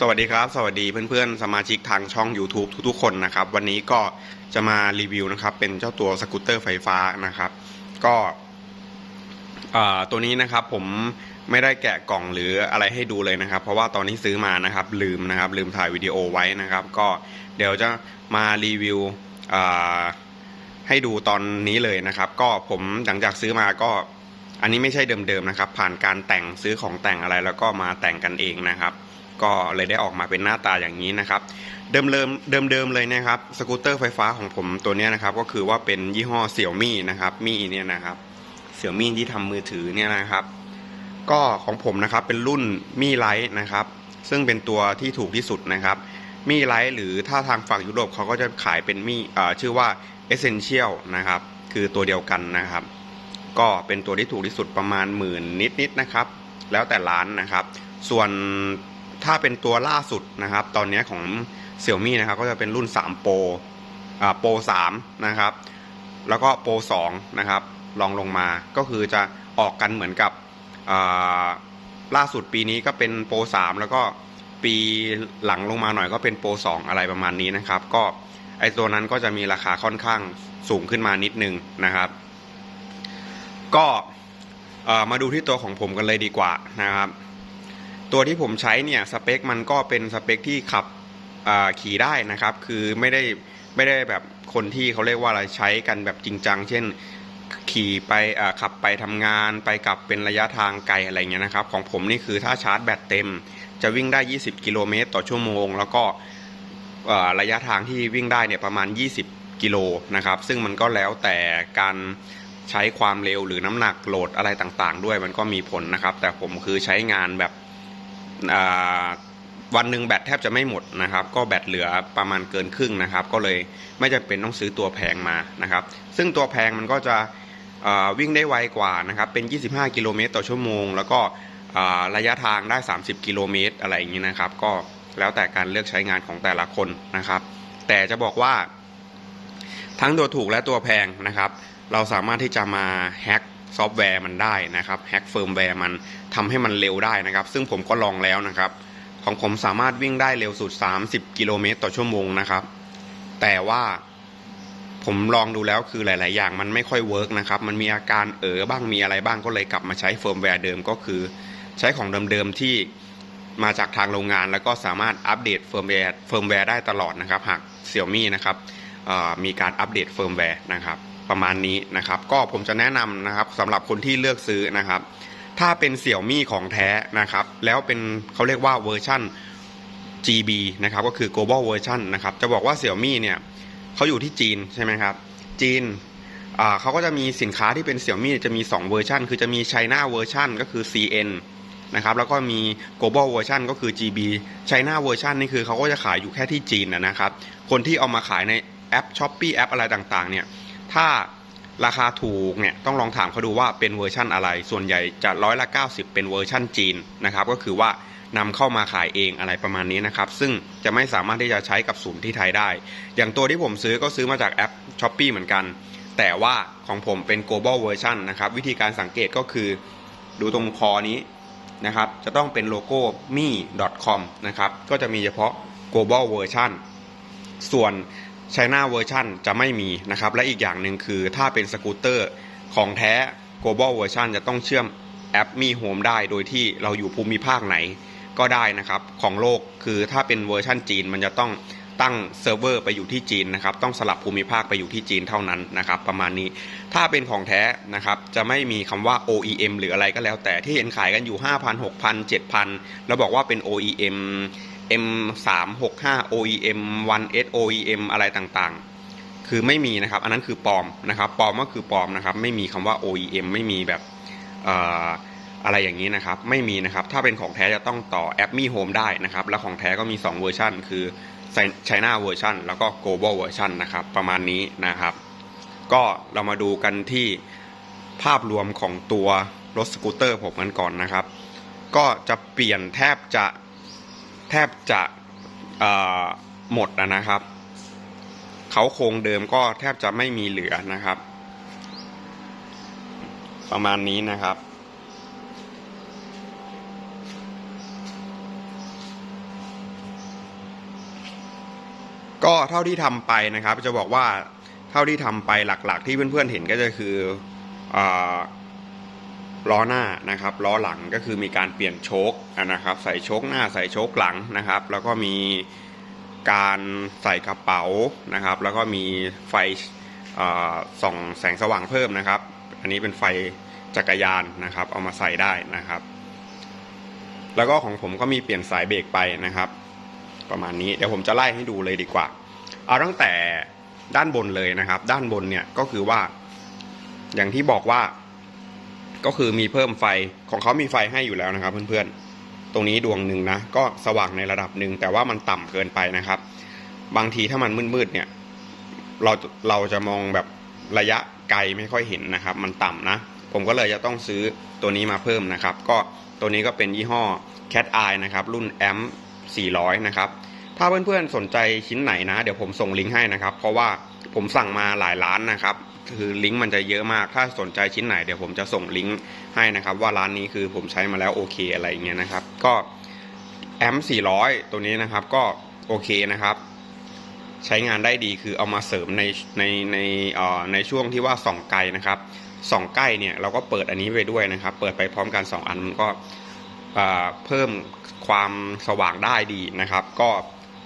สวัสดีครับ สวัสดีเพื่อนๆ สมาชิกทางช่อง YouTube ทุกๆ คนนะครับ วันนี้ก็จะมารีวิวนะครับ เป็นเจ้าตัวสกูตเตอร์ไฟฟ้านะครับ ก็ตัวนี้นะครับผมไม่ได้แกะกล่องหรืออะไรให้ดูเลยนะครับ เพราะว่าตอนนี้ซื้อมานะครับ ลืมนะครับ ลืมถ่ายวิดีโอไว้นะครับ ก็เดี๋ยวจะมารีวิวให้ดูตอนนี้เลยนะครับ ก็ผมหลังจากซื้อมาก็อันนี้ไม่ใช่เดิมๆนะครับ ผ่านการแต่งซื้อของแต่งอะไรแล้วก็มาแต่งกันเองนะครับ ก็เลยได้ออกมาเป็นหน้าตาอย่างนี้นะครับ เดิมเดิมเดิมเดิมๆเลยนะครับสกูตเตอร์ไฟฟ้าของผมตัวนี้นะครับ ก็คือว่าเป็นยี่ห้อเสี่ยวมี่นะครับมี่เนี่ยนะครับเสี่ยวมี่ที่ทำมือถือเนี่ยนะครับ ก็ของผมนะครับเป็นรุ่นมี่ไลท์นะครับ ซึ่งเป็นตัวที่ถูกที่สุดนะครับมี่ไลท์หรือถ้าทางฝั่งยุโรปเขาก็จะขายเป็นมี่เอ่อชื่อว่า Essential นะครับ คือตัวเดียวกันนะครับ ก็เป็นตัวที่ถูกที่สุดประมาณหมื่นนิดๆนะครับ แล้วแต่ร้านนะครับ ส่วน ถ้าเป็นตัวล่าสุดนะครับ ตอนนี้ของ Xiaomi นะครับ ก็จะเป็นรุ่น 3 Pro อ่า Pro 3 นะครับ แล้วก็ Pro 2 นะครับลองลงมาก็คือจะออกกันเหมือนกับอ่าล่าสุดปีนี้ก็เป็น Pro 3แล้วก็ปีหลังลงมาหน่อยก็เป็น Pro 2อะไรประมาณนี้นะครับ ก็ไอตัวนั้นก็จะมีราคาค่อนข้างสูงขึ้นมานิดนึงนะครับ ก็มาดูที่ตัวของผมกันเลยดีกว่านะครับ ตัวที่ผมใช้เนี่ยสเปคมันก็เป็นสเปคที่ขับขี่ได้นะครับ คือไม่ได้ไม่ได้แบบคนที่เขาเรียกว่าอะไรใช้กันแบบจริงจัง เช่นขี่ไปขับไปทำงานไปกลับเป็นระยะทางไกลอะไรเงี้ยนะครับ ของผมนี่คือถ้าชาร์จแบตเต็ม จะวิ่งได้ 20 กิโลเมตรต่อชั่วโมง แล้วก็ระยะทางที่วิ่งได้เนี่ยประมาณ 20 กิโลนะครับ ซึ่งมันก็แล้วแต่การใช้ความเร็วหรือน้ำหนักโหลดอะไรต่างๆ ด้วยมันก็มีผลนะครับ แต่ผมคือใช้งานแบบ วันหนึ่งแบตแทบจะไม่หมดนะครับ ก็แบตเหลือประมาณเกินครึ่งนะครับ ก็เลยไม่จำเป็นต้องซื้อตัวแพงมานะครับ ซึ่งตัวแพงมันก็จะวิ่งได้ไวกว่านะครับ เป็น 25 กิโลเมตรต่อชั่วโมง แล้วก็ระยะทางได้ 30 กิโลเมตรอะไรอย่างนี้นะครับ ก็แล้วแต่การเลือกใช้งานของแต่ละคนนะครับ แต่จะบอกว่า ทั้งตัวถูกและตัวแพงนะครับ เราสามารถที่จะมาแฮ็ก ซอฟต์แวร์มันได้นะครับแฮ็กเฟิร์มแวร์มันทำให้มันเร็วได้นะครับ ซึ่งผมก็ลองแล้วนะครับ ของผมสามารถวิ่งได้เร็วสุด 30 กิโลเมตรต่อชั่วโมงนะครับ แต่ว่าผมลองดูแล้วคือหลาย ๆ อย่างมันไม่ค่อยเวิร์กนะครับ มันมีอาการเออบ้างมีอะไรบ้างก็เลยกลับมาใช้เฟิร์มแวร์เดิมก็คือ ใช้ของเดิม ๆ ที่มาจากทางโรงงาน แล้วก็สามารถอัปเดตเฟิร์มแวร์เฟิร์มแวร์ได้ตลอดนะครับ หาก Xiaomi นะครับมีการอัปเดตเฟิร์มแวร์นะครับ ประมาณนี้นะครับ ก็ผมจะแนะนำนะครับสำหรับคนที่เลือกซื้อนะครับ ถ้าเป็นเสี่ยวมี่ของแท้นะครับ แล้วเป็นเขาเรียกว่าเวอร์ชั่น GB นะครับก็คือ global version นะครับจะบอกว่าเสี่ยวมี่เนี่ยเขาอยู่ที่จีนใช่ไหมครับจีนเขาก็จะมีสินค้าที่เป็นเสี่ยวมี่จะมี 2 เวอร์ชันคือจะมี China เวอร์ชันก็คือ CN นะครับแล้วก็มี global version ก็คือ GB China version นี่คือเขาก็จะขายอยู่แค่ที่จีนนะครับ คนที่เอามาขายในแอป s h อ p e e แอปอะไรต่างๆเนี่ย ถ้าราคาถูกเนี่ยต้องลองถามเขาดูว่าเป็นเวอร์ชั่นอะไร ส่วนใหญ่จะร้อยละ 90 เป็นเวอร์ชั่นจีนนะครับก็คือว่านำเข้ามาขายเองอะไรประมาณนี้นะครับ ซึ่งจะไม่สามารถที่จะใช้กับศูนย์ที่ไทยได้ อย่างตัวที่ผมซื้อก็ซื้อมาจากแอป s h อ p e e เหมือนกัน แต่ว่าของผมเป็น global version นะครับ วิธีการสังเกตก็คือ ดูตรงคอนี้นะครับ จะต้องเป็นโลโก้ mi.com นะครับ ก็จะมีเฉพาะ global version ส่วน China version จะไม่มีนะครับ และอีกอย่างหนึ่งคือถ้าเป็นสกูตเตอร์ของแท้ global version จะต้องเชื่อมแอป Mi Home ได้โดยที่เราอยู่ภูมิภาคไหนก็ได้นะครับ ของโลกคือถ้าเป็นเวอร์ชันจีนมันจะต้องตั้งเซิร์ฟเวอร์ไปอยู่ที่จีนนะครับต้องสลับภูมิภาคไปอยู่ที่จีนเท่านั้นนะครับ ประมาณนี้ถ้าเป็นของแท้นะครับ จะไม่มีคำว่า OEM หรืออะไรก็แล้ว แต่ที่เห็นขายกันอยู่ 5,000 6,000 7,000 แล้วบอกว่าเป็น OEM M365 OEM 1S OEM อะไรต่างๆ คือไม่มีนะครับ อันนั้นคือปลอมนะครับ ปลอมก็คือปลอมนะครับ ไม่มีคำว่า OEM ไม่มีแบบอะไรอย่างนี้นะครับ ไม่มีนะครับ ถ้าเป็นของแท้จะต้องต่อแอป Mi Home ได้นะครับ แล้วของแท้ก็มี 2 เวอร์ชันคือ China เวอร์ชันแล้วก็ Global เวอร์ชันนะครับ ประมาณนี้นะครับ ก็เรามาดูกันที่ภาพรวมของตัวรถสกูตเตอร์ผมกันก่อนนะครับ ก็จะเปลี่ยนแทบจะ แทบจะหมดนะครับ เขาโครงเดิมก็แทบจะไม่มีเหลือนะครับ ประมาณนี้นะครับก็เท่าที่ทำไปนะครับ จะบอกว่าเท่าที่ทำไปหลัก ๆ ที่เพื่อนๆเห็นก็จะคืออ ล้อหน้านะครับล้อหลังก็คือมีการเปลี่ยนโชคนะครับใส่โชคหน้าใส่โชคหลังนะครับ แล้วก็มีการใส่กระเป๋านะครับ แล้วก็มีไฟส่องแสงสว่างเพิ่มนะครับ อันนี้เป็นไฟจักรยานนะครับ เอามาใส่ได้นะครับ แล้วก็ของผมก็มีเปลี่ยนสายเบรกไปนะครับ ประมาณนี้เดี๋ยวผมจะไล่ให้ดูเลยดีกว่า เอาตั้งแต่ด้านบนเลยนะครับ ด้านบนเนี่ยก็คือว่า อย่างที่บอกว่า ก็คือมีเพิ่มไฟของเขามีไฟให้อยู่แล้วนะครับ เพื่อนๆ ตรงนี้ดวงหนึ่งนะ ก็สว่างในระดับหนึ่งแต่ว่ามันต่ำเกินไปนะครับ บางทีถ้ามันมืดๆเนี่ยเราเราจะมองแบบระยะไกลไม่ค่อยเห็นนะครับ มันต่ำนะ ผมก็เลยจะต้องซื้อตัวนี้มาเพิ่มนะครับ ก็ตัวนี้ก็เป็นยี่ห้อ Cat Eye นะครับรุ่น M 400 นะครับ ถ้าเพื่อนๆสนใจชิ้นไหนนะ เดี๋ยวผมส่งลิงก์ให้นะครับ เพราะว่าผมสั่งมาหลายร้านนะครับ คือลิงก์มันจะเยอะมาก ถ้าสนใจชิ้นไหนเดี๋ยวผมจะส่งลิงก์ให้นะครับ ว่าร้านนี้คือผมใช้มาแล้วโอเคอะไรเงี้ยนะครับ ก็ M 400 ตัวนี้นะครับก็โอเคนะครับ ใช้งานได้ดีคือเอามาเสริมในในในอ่อในช่วงที่ว่าส่องไกลนะครับส่องใกล้เนี่ยเราก็เปิดอันนี้ไปด้วยนะครับ เปิดไปพร้อมกัน 2 อันมันก็เพิ่มความสว่างได้ดีนะครับ ก็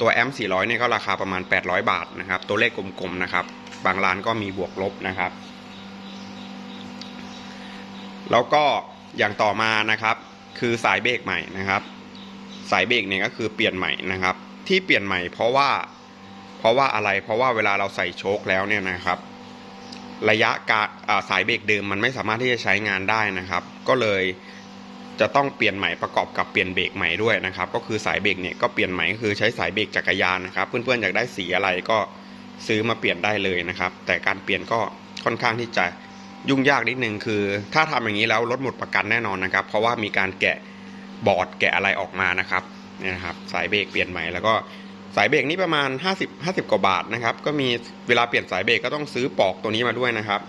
ตัว M 400เนี่ยก็ราคาประมาณ 800 บาทนะครับ ตัวเลขกลมๆนะครับ บางร้านก็มีบวกลบนะครับ แล้วก็อย่างต่อมานะครับ คือสายเบรกใหม่นะครับ สายเบรกเนี่ยก็คือเปลี่ยนใหม่นะครับ ที่เปลี่ยนใหม่เพราะว่า เพราะว่าอะไรเพราะว่าเวลาเราใส่โชคแล้วเนี่ยนะครับ ระยะการสายเบรกเดิมมันไม่สามารถที่จะใช้งานได้นะครับ ก็เลยจะต้องเปลี่ยนใหม่ประกอบกับเปลี่ยนเบรกใหม่ด้วยนะครับ ก็คือสายเบรกเนี่ยก็เปลี่ยนใหม่ก็คือใช้สายเบรกจักรยานนะครับ เพื่อนๆอยากได้สีอะไรก็ ซื้อมาเปลี่ยนได้เลยนะครับ แต่การเปลี่ยนก็ค่อนข้างที่จะยุ่งยากนิดนึงคือ ถ้าทำอย่างนี้แล้วรถหมดประกันแน่นอนนะครับ เพราะว่ามีการแกะบอร์ดแกะอะไรออกมานะครับนี่นะครับ สายเบรกเปลี่ยนใหม่แล้วก็สายเบรกนี่ประมาณ 50 50 กว่าบาทนะครับ ก็มีเวลาเปลี่ยนสายเบรกก็ต้องซื้อปลอกตัวนี้มาด้วยนะครับ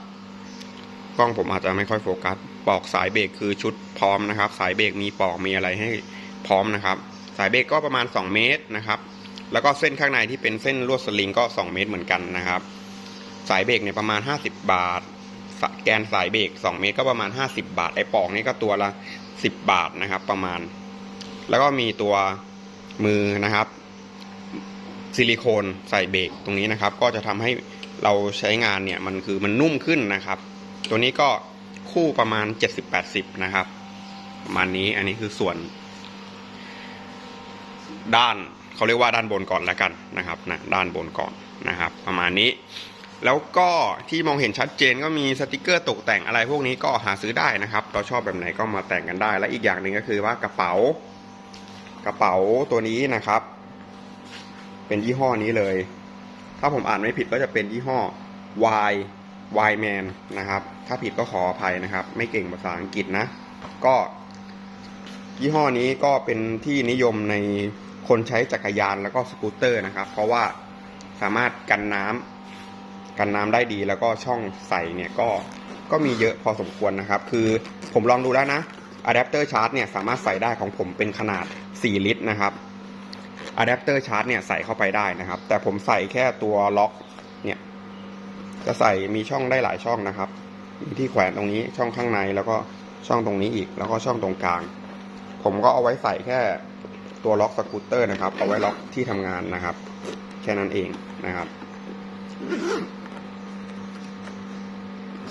กล้องผมอาจจะไม่ค่อยโฟกัสปลอกสายเบรกคือชุดพร้อมนะครับ สายเบรกมีปลอกมีอะไรให้พร้อมนะครับ สายเบรกก็ประมาณ 2 เมตรนะครับ แล้วก็เส้นข้างในที่เป็นเส้นลวดสลิงก็ 2 เมตรเหมือนกันนะครับ สายเบรกเนี่ยประมาณ 50 บาท แกนสายเบรก2 เมตรก็ประมาณ 50 บาท ไอ้ปอกนี่ก็ตัวละ 10 บาทนะครับ ประมาณ แล้วก็มีตัวมือนะครับซิลิโคนใส่เบรกตรงนี้นะครับ ก็จะทำให้เราใช้งานเนี่ยมันคือมันนุ่มขึ้นนะครับ ตัวนี้ก็คู่ประมาณ 70-80 นะครับประมาณนี้อันนี้คือส่วน ด้าน เขาเรียกว่าด้านบนก่อนแล้วกันนะครับนะด้านบนก่อนนะครับประมาณนี้ แล้วก็ที่มองเห็นชัดเจนก็มีสติกเกอร์ตกแต่งอะไรพวกนี้ก็หาซื้อได้นะครับ เราชอบแบบไหนก็มาแต่งกันได้ และอีกอย่างหนึ่งก็คือว่ากระเป๋ากระเป๋าตัวนี้นะครับ เป็นยี่ห้อนี้เลย ถ้าผมอ่านไม่ผิดก็จะเป็นยี่ห้อ Y Y Man นะครับ ถ้าผิดก็ขออภัยนะครับ ไม่เก่งภาษาอังกฤษนะ ก็ยี่ห้อนี้ก็เป็นที่นิยมใน คนใช้จักรยานแล้วก็สกูตเตอร์นะครับ เพราะว่าสามารถกันน้ำกันน้ำได้ดีแล้วก็ช่องใส่เนี่ยก็ก็มีเยอะพอสมควรนะครับ คือผมลองดูแล้วนะอะแดปเตอร์ชาร์จเนี่ยสามารถใส่ได้ของผมเป็นขนาด 4 ลิตรนะครับอะแดปเตอร์ชาร์จเนี่ยใส่เข้าไปได้นะครับ แต่ผมใส่แค่ตัวล็อกเนี่ยจะใส่มีช่องได้หลายช่องนะครับมีที่แขวนตรงนี้ช่องข้างในแล้วก็ช่องตรงนี้อีก แล้วก็ช่องตรงกลาง ผมก็เอาไว้ใส่แค่ ตัวล็อกสกูตเตอร์นะครับ เอาไว้ล็อกที่ทำงานนะครับ แค่นั้นเองนะครับ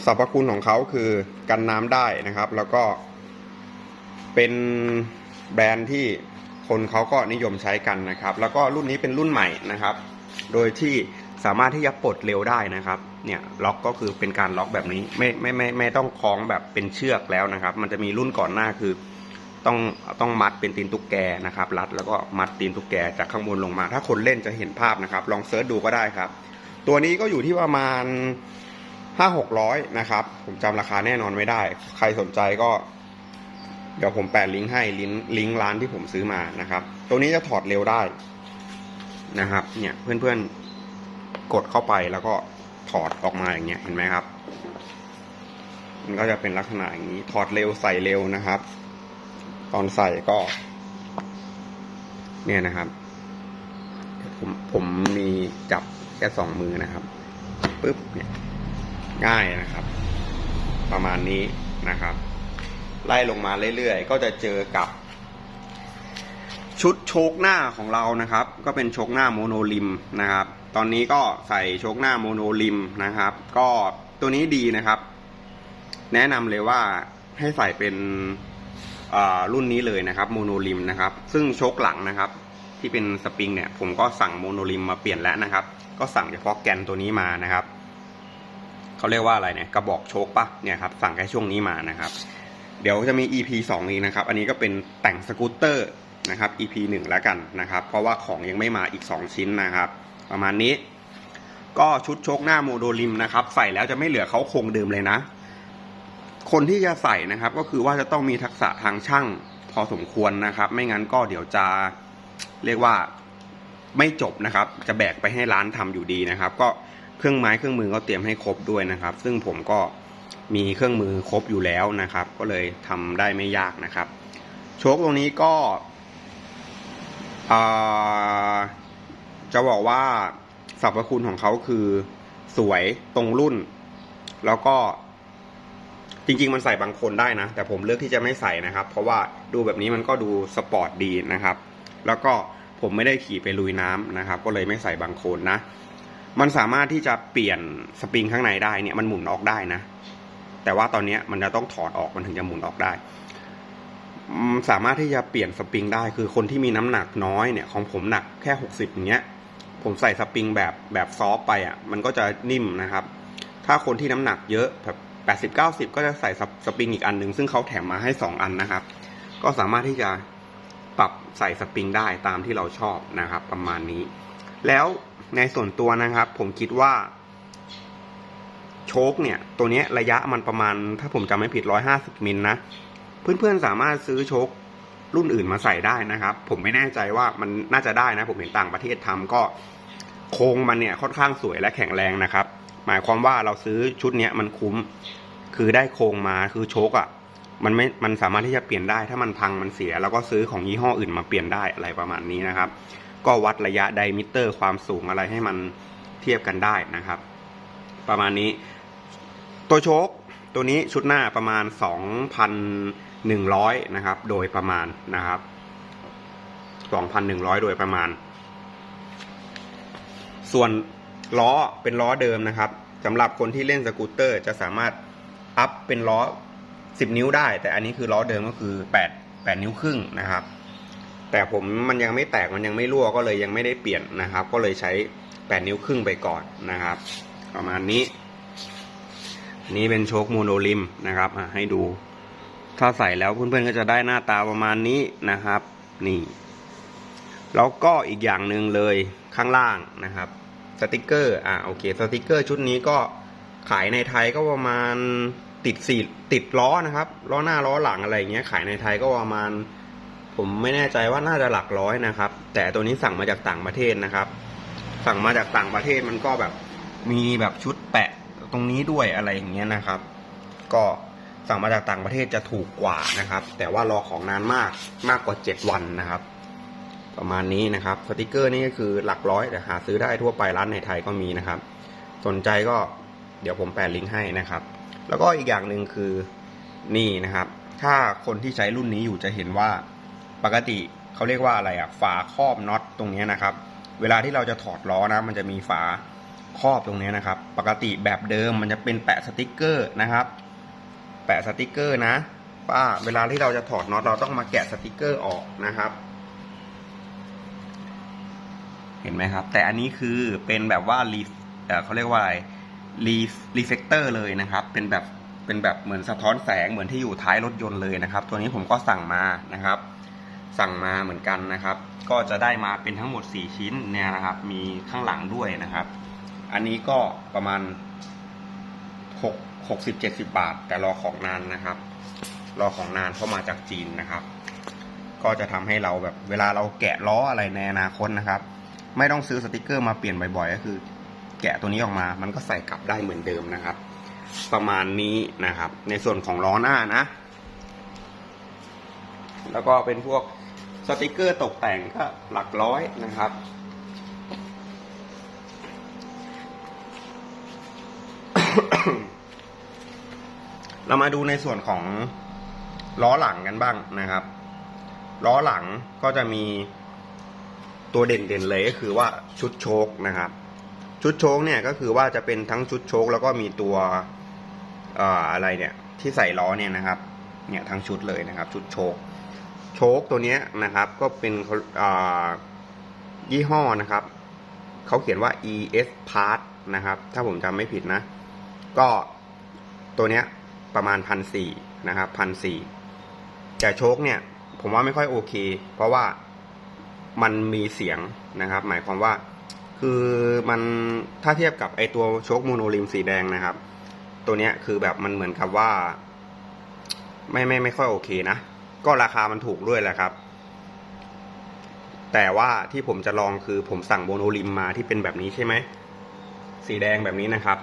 สรรพคุณของเขาคือกันน้ำได้นะครับ แล้วก็เป็นแบรนด์ที่คนเขาก็นิยมใช้กันนะครับ แล้วก็รุ่นนี้เป็นรุ่นใหม่นะครับ โดยที่สามารถที่จะปลดเร็วได้นะครับ เนี่ยล็อกก็คือเป็นการล็อกแบบนี้ ไม่ไม่ไม่ไม่ต้องคล้องแบบเป็นเชือกแล้วนะครับ มันจะมีรุ่นก่อนหน้าคือ ต้องต้องมัดเป็นตีนตุ๊กแกนะครับ รัดแล้วก็มัดตีนตุ๊กแกจากข้างบนลงมา ถ้าคนเล่นจะเห็นภาพนะครับ ลองเซิร์ชดูก็ได้ครับ ตัวนี้ก็อยู่ที่ประมาณห้าหกร้อยนะครับ ผมจำราคาแน่นอนไม่ได้ ใครสนใจก็ เดี๋ยวผมแปะลิงก์ให้ลิงก์ลิงก์ร้านที่ผมซื้อมานะครับ ตัวนี้จะถอดเร็วได้นะครับ เนี่ยเพื่อนๆกดเข้าไปแล้วก็ถอดออกมาอย่างเงี้ยเห็นไหมครับ มันก็จะเป็นลักษณะอย่างนี้ถอดเร็วใส่เร็วนะครับ ตอนใส่ก็ เนี่ยนะครับ ผมผมมีจับแค่สองมือนะครับปุ๊บเนี่ยง่ายนะครับ ประมาณนี้นะครับ ไล่ลงมาเรื่อยๆ ก็จะเจอกับชุดโชคหน้าของเรานะครับ ก็เป็นโชคหน้าโมโนลิมนะครับ ตอนนี้ก็ใส่โชคหน้าโมโนลิมนะครับ ก็ตัวนี้ดีนะครับ แนะนำเลยว่าให้ใส่เป็น รุ่นนี้เลยนะครับโมโนลิมนะครับ ซึ่งโชคหลังนะครับ ที่เป็นสปริงเนี่ย ผมก็สั่งโมโนลิมมาเปลี่ยนแล้วนะครับ ก็สั่งเฉพาะแกนตัวนี้มานะครับเขาเรียกว่าอะไรเนี่ยกระบอกโชคปะเนี่ยครับสั่งแค่ช่วงนี้มานะครับ เดี๋ยวจะมี EP 2นี้นะครับ อันนี้ก็เป็นแต่งสกูตเตอร์นะครับ EP 1แล้วกันนะครับ เพราะว่าของยังไม่มาอีก 2 ชิ้นนะครับ ประมาณนี้ ก็ชุดโชคหน้าโมโดลิมนะครับ ใส่แล้วจะไม่เหลือเขาโครงเดิมเลยนะ คนที่จะใส่นะครับ ก็คือว่าจะต้องมีทักษะทางช่างพอสมควรนะครับ ไม่งั้นก็เดี๋ยวจะเรียกว่าไม่จบนะครับ จะแบกไปให้ร้านทำอยู่ดีนะครับ ก็เครื่องไม้เครื่องมือก็เตรียมให้ครบด้วยนะครับ ซึ่งผมก็มีเครื่องมือครบอยู่แล้วนะครับ ก็เลยทำได้ไม่ยากนะครับ โชคตรงนี้ก็จะบอกว่าสรรพคุณของเขาคือสวยตรงรุ่น แล้วก็ จริงๆ มันใส่บางคนได้นะ แต่ผมเลือกที่จะไม่ใส่นะครับ เพราะว่าดูแบบนี้มันก็ดูสปอร์ตดีนะครับ แล้วก็ผมไม่ได้ขี่ไปลุยน้ำนะครับ ก็เลยไม่ใส่บางโคนนะ มันสามารถที่จะเปลี่ยนสปริงข้างในได้เนี่ยมันหมุนออกได้นะ แต่ว่าตอนนี้มันจะต้องถอดออกมันถึงจะหมุนออกได้สามารถที่จะเปลี่ยนสปริงได้คือคนที่มีน้ำหนักน้อยเนี่ยของผมหนักแค่หกสิบอย่างเงี้ยผมใส่สปริงแบบแบบซอฟไปอะมันก็จะนิ่มนะครับ ถ้าคนที่น้ำหนักเยอะแบบ แปดสิบเก้าสิบก็จะใส่สปริงอีกอันหนึ่งซึ่งเขาแถมมาให้สองอันนะครับ ก็สามารถที่จะปรับใส่สปริงได้ตามที่เราชอบนะครับ ประมาณนี้ แล้วในส่วนตัวนะครับ ผมคิดว่า โชคเนี่ย ตัวนี้ระยะมันประมาณ ถ้าผมจำไม่ผิดร้อยห้าสิบมิลนะ เพื่อนๆสามารถซื้อโชครุ่นอื่นมาใส่ได้นะครับ ผมไม่แน่ใจว่ามันน่าจะได้นะ ผมเห็นต่างประเทศทำก็โครงมันเนี่ยค่อนข้างสวยและแข็งแรงนะครับ หมายความว่าเราซื้อชุดนี้มันคุ้ม คือได้โครงมาคือโชคอะ่ะมันไม่ มันสามารถที่จะเปลี่ยนได้ ถ้ามันพังมันเสีย แล้วก็ซื้อของยี่ห้ออื่นมาเปลี่ยนได้อะไรประมาณนี้นะครับ ก็วัดระยะไดมิเตอร์ ความสูงอะไรให้มันเทียบกันได้นะครับ ประมาณนี้ ตัวโชคตัวนี้ชุดหน้าประมาณ 2,100 นะครับ โดยประมาณนะครับ 2,100 โดยประมาณ ส่วนล้อเป็นล้อเดิมนะครับสำหรับคนที่เล่นสกูตเตอร์จะสามารถ อัพเป็นล้อ 10 นิ้วได้ แต่อันนี้คือล้อเดิมก็คือ 8 8 นิ้วครึ่งนะครับ แต่ผมมันยังไม่แตกมันยังไม่รั่วก็เลยยังไม่ได้เปลี่ยนนะครับ ก็เลยใช้ 8 นิ้วครึ่งไปก่อนนะครับ ประมาณนี้ นี่เป็นโชคโมโนลิมนะครับให้ดู ถ้าใส่แล้วเพื่อนๆก็จะได้หน้าตาประมาณนี้นะครับ นี่แล้วก็อีกอย่างหนึ่งเลยข้างล่างนะครับสติกเกอร์อะโอเคสติกเกอร์ชุดนี้ก็ขายในไทยก็ประมาณ ติดสี่ติดล้อนะครับ ล้อหน้าล้อหลังอะไรเงี้ยขายในไทยก็ประมาณ ผมไม่แน่ใจว่าน่าจะหลักร้อยนะครับ แต่ตัวนี้สั่งมาจากต่างประเทศนะครับ สั่งมาจากต่างประเทศมันก็แบบมีแบบชุดแปะตรงนี้ด้วยอะไรอย่างเงี้ยนะครับ ก็สั่งมาจากต่างประเทศจะถูกกว่านะครับ แต่ว่ารอของนานมากมากกว่าเจ็ดวันนะครับ ประมาณนี้นะครับสติกเกอร์นี่ก็คือหลักร้อยแต่หาซื้อได้ทั่วไปร้านในไทยก็มีนะครับ สนใจก็เดี๋ยวผมแปะลิงก์ให้นะครับ แล้วก็อีกอย่างหนึ่งคือนี่นะครับ ถ้าคนที่ใช้รุ่นนี้อยู่จะเห็นว่าปกติเขาเรียกว่าอะไรอะฝาครอบน็อตตรงนี้นะครับ เวลาที่เราจะถอดล้อนะ มันจะมีฝาครอบตรงนี้นะครับ ปกติแบบเดิมมันจะเป็นแปะสติกเกอร์นะครับ แปะสติกเกอร์นะว่าเวลาที่เราจะถอดน็อตเราต้องมาแกะสติกเกอร์ออกนะครับ เห็นไหมครับ แต่อันนี้คือเป็นแบบว่ารีเขาเรียกว่าอะไร รีรีเฟกเตอร์เลยนะครับ เป็นแบบเป็นแบบเหมือนสะท้อนแสงเหมือนที่อยู่ท้ายรถยนต์เลยนะครับ ตัวนี้ผมก็สั่งมานะครับ สั่งมาเหมือนกันนะครับ ก็จะได้มาเป็นทั้งหมด 4 ชิ้นเนี่ยนะครับ มีข้างหลังด้วยนะครับ อันนี้ก็ประมาณ6 60 70 บาท แต่รอของนานนะครับ รอของนานเข้ามาจากจีนนะครับ ก็จะทำให้เราแบบเวลาเราแกะล้ออะไรในอนาคตนะครับ ไม่ต้องซื้อสติกเกอร์มาเปลี่ยนบ่อยๆ ก็คือ แกะตัวนี้ออกมา มันก็ใส่กลับได้เหมือนเดิมนะครับ ประมาณนี้นะครับ ในส่วนของล้อหน้านะ แล้วก็เป็นพวกสติกเกอร์ตกแต่งก็หลักร้อยนะครับเรามาดูในส่วนของล้อหลังกันบ้างนะครับ ล้อหลังก็จะมีตัวเด่นๆเลยก็คือว่าชุดโชคนะครับ ชุดโชคเนี่ยก็คือว่าจะเป็นทั้งชุดโชคแล้วก็มีตัวเอ่อะไรเนี่ยที่ใส่ล้อเนี่ยนะครับเนี่ยทั้งชุดเลยนะครับ ชุดโชคโชคตัวนี้นะครับก็เป็นยี่ห้อนะครับเขาเขียนว่า ES Part นะครับ ถ้าผมจำไม่ผิดนะ ก็ตัวเนี้ยประมาณพันสี่นะครับพันสี่แต่โชคเนี่ยผมว่าไม่ค่อยโอเค เพราะว่ามันมีเสียงนะครับ หมายความว่า คือมันถ้าเทียบกับไอตัวโชคโมโนลิมสีแดงนะครับ ตัวเนี้ยคือแบบมันเหมือนกับว่า ไม่ไม่ไม่ค่อยโอเคนะ ก็ราคามันถูกด้วยแหละครับ แต่ว่าที่ผมจะลองคือผมสั่งโมโนลิมมาที่เป็นแบบนี้ใช่ไหมสีแดงแบบนี้นะครับ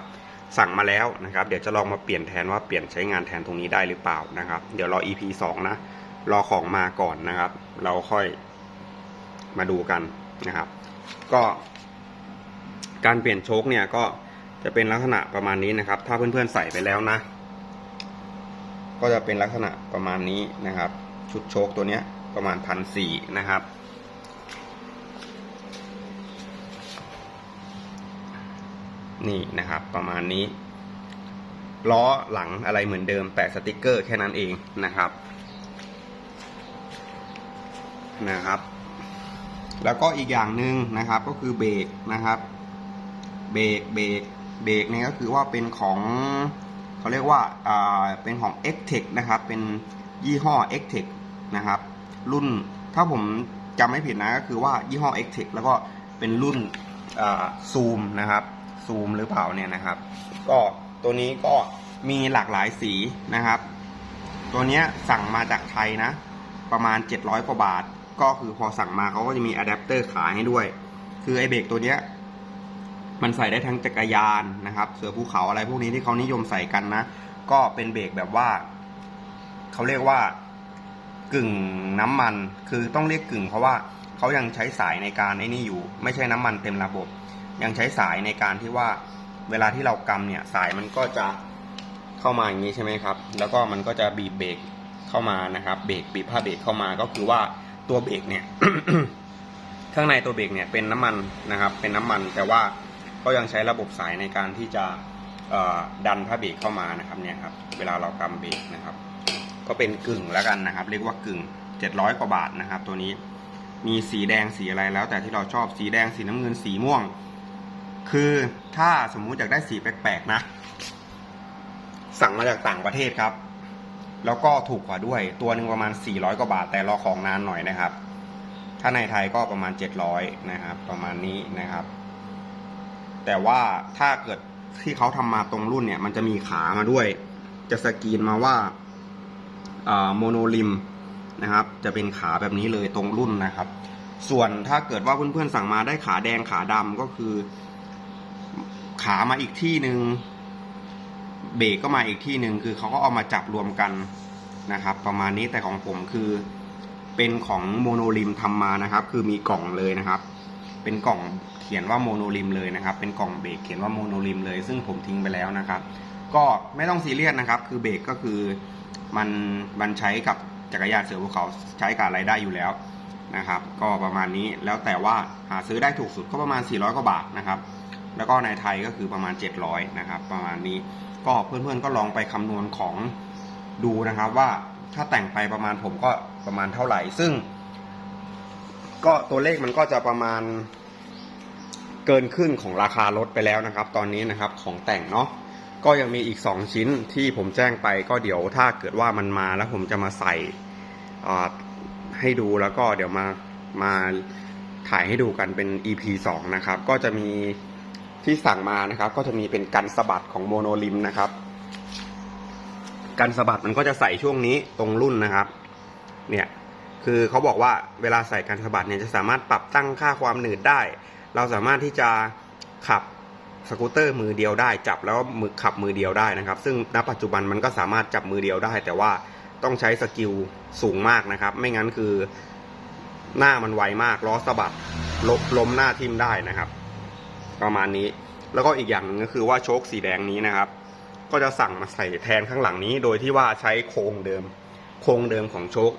สั่งมาแล้วนะครับ เดี๋ยวจะลองมาเปลี่ยนแทนว่าเปลี่ยนใช้งานแทนตรงนี้ได้หรือเปล่านะครับ เดี๋ยวรอ EP สองนะ รอของมาก่อนนะครับ เราค่อยมาดูกันนะครับ ก็ การเปลี่ยนโชคเนี่ยก็จะเป็นลักษณะประมาณนี้นะครับ ถ้าเพื่อนๆใส่ไปแล้วนะ ก็จะเป็นลักษณะประมาณนี้นะครับ ชุดโชคตัวเนี้ยประมาณพันสี่นะครับ นี่นะครับประมาณนี้ ล้อหลังอะไรเหมือนเดิมแปะสติกเกอร์แค่นั้นเองนะครับนะครับ แล้วก็อีกอย่างหนึ่งนะครับก็คือเบรกนะครับ เบรกเบรกเบรกเนี่ยก็คือว่าเป็นของเขาเรียกว่าอ่าเป็นของ x t e c นะครับ เป็นยี่ห้อ x t e c นะครับ รุ่นถ้าผมจำไม่ผิดนะก็คือว่ายี่ห้อ x t e c แล้วก็เป็นรุ่นซูมนะครับซูมหรือเปล่าเนี่ยนะครับ ก็ตัวนี้ก็มีหลากหลายสีนะครับ ตัวนี้สั่งมาจากไทยนะ ประมาณ 700 กว่าบาท ก็คือพอสั่งมาเขาก็จะมีอะแดปเตอร์ขายให้ด้วย คือไอเบรกตัวเนี้ย มันใส่ได้ทั้งจักรยานนะครับ เสือภูเขาอะไรพวกนี้ที่เขานิยมใส่กันนะ ก็เป็นเบรกแบบว่าเขาเรียกว่ากึ่งน้ำมัน คือต้องเรียกกึ่งเพราะว่าเขายังใช้สายในการไอ้นี่อยู่ ไม่ใช่น้ำมันเต็มระบบ ยังใช้สายในการที่ว่าเวลาที่เรากำเนี่ยสายมันก็จะเข้ามาอย่างนี้ใช่ไหมครับ แล้วก็มันก็จะบีบเบรกเข้ามานะครับ เบรกบีบผ้าเบรกเข้ามาก็คือว่าตัวเบรกเนี่ยข้างในตัวเบรกเนี่ยเป็นน้ำมันนะครับ เป็นน้ำมันแต่ว่า ก็ยังใช้ระบบสายในการที่จะดันผ้าเบรกเข้ามานะครับเนี่ยครับเวลาเรากำเบรกนะครับ ก็เป็นกึ่งแล้วกันนะครับ เรียกว่ากึ่ง 700 กว่าบาทนะครับ ตัวนี้มีสีแดงสีอะไรแล้ว แต่ที่เราชอบสีแดงสีน้ำเงินสีม่วง คือถ้าสมมุติอยากได้สีแปลกๆนะ สั่งมาจากต่างประเทศครับ แล้วก็ถูกกว่าด้วยตัวหนึ่งประมาณ 400 กว่าบาท แต่รอของนานหน่อยนะครับ ถ้าในไทยก็ประมาณ 700นะครับ ประมาณนี้นะครับ แต่ว่าถ้าเกิดที่เขาทำมาตรงรุ่นเนี่ย มันจะมีขามาด้วย จะสกรีนมาว่าโมโนลิมนะครับ จะเป็นขาแบบนี้เลยตรงรุ่นนะครับ ส่วนถ้าเกิดว่าเพื่อนๆสั่งมาได้ขาแดงขาดำก็คือ ขามาอีกที่หนึ่งเบรกก็มาอีกที่หนึ่งคือเขาก็เอามาจับรวมกันนะครับ ประมาณนี้แต่ของผมคือเป็นของโมโนลิมทำมานะครับ คือมีกล่องเลยนะครับ เป็นกล่องเขียนว่าโมโนลิมเลยนะครับ เป็นกล่องเบรกเขียนว่าโมโนลิมเลย ซึ่งผมทิ้งไปแล้วนะครับ ก็ไม่ต้องซีเรียสนะครับ คือเบรกก็คือมันมันใช้กับจักรยานเสือภูเขาใช้กับอะไรได้อยู่แล้วนะครับ ก็ประมาณนี้แล้วแต่ว่าหาซื้อได้ถูกสุดก็ประมาณ 400 กว่าบาทนะครับ แล้วก็ในไทยก็คือประมาณ 700 นะครับ ประมาณนี้ก็เพื่อนๆก็ลองไปคำนวณของดูนะครับว่าถ้าแต่งไปประมาณผมก็ประมาณเท่าไหร่ ซึ่ง ก็ตัวเลขมันก็จะประมาณเกินครึ่งของราคารถไปแล้วนะครับ ตอนนี้นะครับของแต่งเนาะก็ยังมีอีก 2 ชิ้นที่ผมแจ้งไปก็เดี๋ยวถ้าเกิดว่ามันมาแล้วผมจะมาใส่อ่าให้ดูแล้วก็เดี๋ยวมามาถ่ายให้ดูกันเป็น EP 2 นะครับ ก็จะมีที่สั่งมานะครับ ก็จะมีเป็นกันสะบัดของโมโนลิมนะครับ กันสะบัดมันก็จะใส่ช่วงนี้ตรงรุ่นนะครับ เนี่ย คือเขาบอกว่าเวลาใส่กันสะบัดเนี่ยจะสามารถปรับตั้งค่าความหนืดได้ เราสามารถที่จะขับสกูตเตอร์มือเดียวได้ จับแล้วมือขับมือเดียวได้นะครับ ซึ่งณปัจจุบันมันก็สามารถจับมือเดียวได้ แต่ว่าต้องใช้สกิลสูงมากนะครับ ไม่งั้นคือหน้ามันไวมากล้อสะบัดลล้มหน้าทิ่มได้นะครับ ประมาณนี้แล้วก็อีกอย่างหนึงก็คือว่าโชคสีแดงนี้นะครับ ก็จะสั่งมาใส่แทนข้างหลังนี้ โดยที่ว่าใช้โครงเดิม โครงเดิมของโชค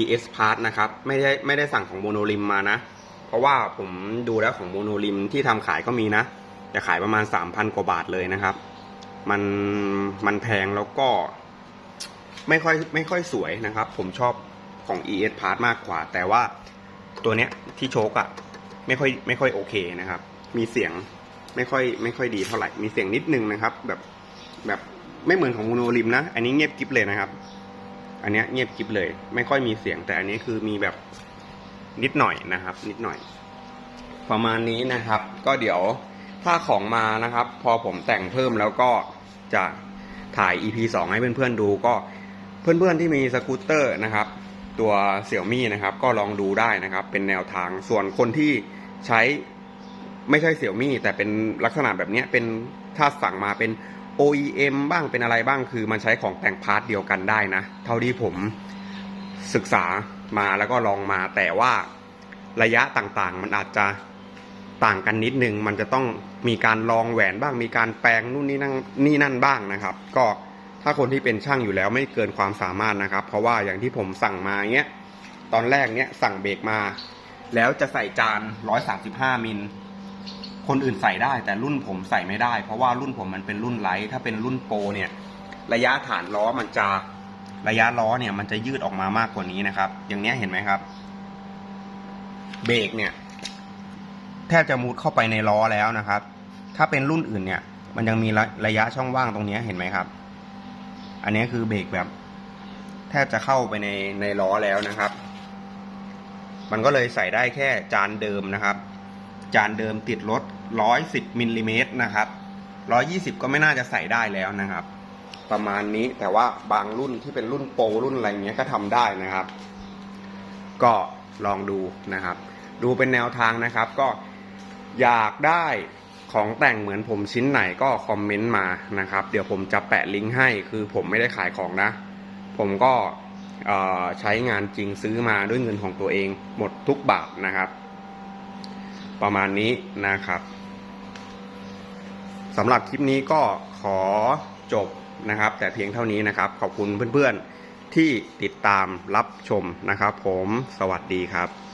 ES Part นะครับ ไม่ได้ไม่ได้สั่งของโมโนลิมมานะ เพราะว่าผมดูแล้วของโมโนลิมที่ทำขายก็มีนะแต่ขายประมาณ 3,000 กว่าบาทเลยนะครับ มันมันแพงแล้วก็ไม่ค่อยไม่ค่อยสวยนะครับ ผมชอบของ ES Part มากกว่า แต่ว่าตัวเนี้ยที่โชคอะไม่ค่อยไม่ค่อยโอเคนะครับ มีเสียงไม่ค่อยไม่ค่อยดีเท่าไหร่ มีเสียงนิดนึงนะครับ แบบแบบไม่เหมือนของโมโนลิมนะ อันนี้เงียบกริบเลยนะครับ อันนี้เงียบกริบเลย ไม่ค่อยมีเสียง แต่อันนี้คือมีแบบนิดหน่อยนะครับ นิดหน่อย ประมาณนี้นะครับ ก็เดี๋ยวถ้าของมานะครับ พอผมแต่งเพิ่มแล้วก็จะถ่าย EP 2 ให้เพื่อนๆดูก็เพื่อนๆที่มีสกูตเตอร์นะครับ ตัวเสี่ยวมี่นะครับ ก็ลองดูได้นะครับ เป็นแนวทางส่วนคนที่ใช้ไม่ใช่เสี่ยวมี่แต่เป็นลักษณะแบบนี้เป็นถ้าสั่งมาเป็น OEM บ้างเป็นอะไรบ้างคือมันใช้ของแต่งพาร์ทเดียวกันได้นะ เท่าที่ผมศึกษามาแล้วก็ลองมา แต่ว่าระยะต่างๆ มันอาจจะต่างกันนิดนึง มันจะต้องมีการลองแหวนบ้าง มีการแปลงนู่นนี่นั่นนี่นั่นบ้างนะครับ ก็ถ้าคนที่เป็นช่างอยู่แล้วไม่เกินความสามารถนะครับ เพราะว่าอย่างที่ผมสั่งมาเงี้ยตอนแรกเนี้ยสั่งเบรกมา แล้วจะใส่จาน 135มิล คนอื่นใส่ได้แต่รุ่นผมใส่ไม่ได้ เพราะว่ารุ่นผมมันเป็นรุ่นไลท์ถ้าเป็นรุ่นโปรเนี่ย ระยะฐานล้อมันจะระยะล้อเนี่ย มันจะยืดออกมามากกว่านี้นะครับ อย่างนี้เห็นไหมครับ เบรกเนี่ย แทบจะมุดเข้าไปในล้อแล้วนะครับ ถ้าเป็นรุ่นอื่นเนี่ย มันยังมีระยะช่องว่างตรงนี้เห็นไหมครับ อันนี้คือเบรกแบบ แทบจะเข้าไปในในล้อแล้วนะครับ มันก็เลยใส่ได้แค่จานเดิมนะครับ จานเดิมติดรถ110มิลลิเมตรนะครับ 120 ก็ไม่น่าจะใส่ได้แล้วนะครับ ประมาณนี้แต่ว่าบางรุ่นที่เป็นรุ่นโปรรุ่นอะไรเงี้ยก็ทำได้นะครับ ก็ลองดูนะครับ ดูเป็นแนวทางนะครับ ก็อยากได้ของแต่งเหมือนผมชิ้นไหนก็คอมเมนต์มานะครับ เดี๋ยวผมจะแปะลิงก์ให้คือผมไม่ได้ขายของนะ ผมก็ใช้งานจริงซื้อมาด้วยเงินของตัวเองหมดทุกบาทนะครับ ประมาณนี้นะครับสำหรับคลิปนี้ก็ขอจบนะครับ แต่เพียงเท่านี้นะครับ ขอบคุณเพื่อนๆที่ติดตามรับชมนะครับ ผมสวัสดีครับ